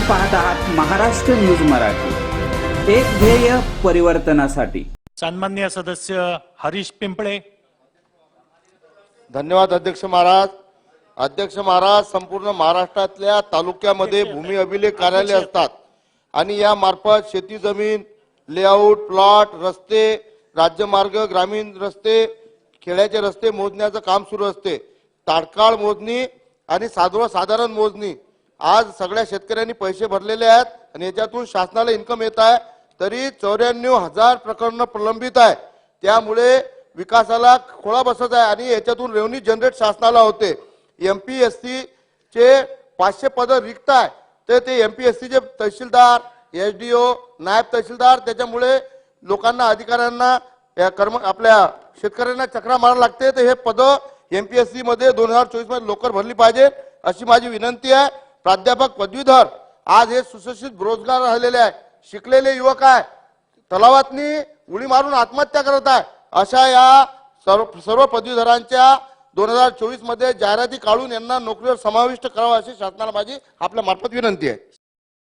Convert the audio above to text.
पाहत आहात महाराष्ट्र न्यूज मराठी. एक ध्येय परिवर्तनासाठी. सन्मान्य सदस्य हरीश पिंपळे. धन्यवाद अध्यक्ष महाराज. अध्यक्ष महाराज संपूर्ण महाराष्ट्रातल्या तालुक्यामध्ये भूमी अभिलेख कार्यालय असतात. आणि या मार्फत शेती जमीन लेआउट प्लॉट रस्ते राज्यमार्ग ग्रामीण रस्ते खेड्याचे रस्ते मोजण्याचं काम सुरू असते. तात्काळ मोजणी आणि साधारण मोजणी आज सगळ्या शेतकऱ्यांनी पैसे भरलेले आहेत आणि याच्यातून शासनाला इन्कम येत आहे. तरी चौऱ्याण्णव हजार प्रकरणं प्रलंबित आहे. त्यामुळे विकासाला खोळा बसत आहे आणि याच्यातून रेव्हन्यू जनरेट शासनाला होते. एम पी एस चे पाचशे पदं रिक्त आहे. तर ते एम पी एस चे तहसीलदार एस डी ओ नायब तहसीलदार त्याच्यामुळे लोकांना अधिकाऱ्यांना या कर्म आपल्या शेतकऱ्यांना चक्रा मारायला लागते. तर हे पदं एम पी एस सी मध्ये दोन हजार चोवीसमध्ये लवकर भरली पाहिजे अशी माझी विनंती आहे. प्राध्यापक पदवीधर आज हे सुशिक्षित बेरोजगार राहिलेले आहे. शिकलेले युवक आहे. तलावातनी उडी मारून आत्महत्या करत आहे. अशा या सर्व सर्व पदवीधरांच्या दोन हजार चोवीसमध्ये जाहिराती काढून यांना नोकरीवर समाविष्ट करावं अशी शासनाला माझी आपल्या मार्फत विनंती आहे.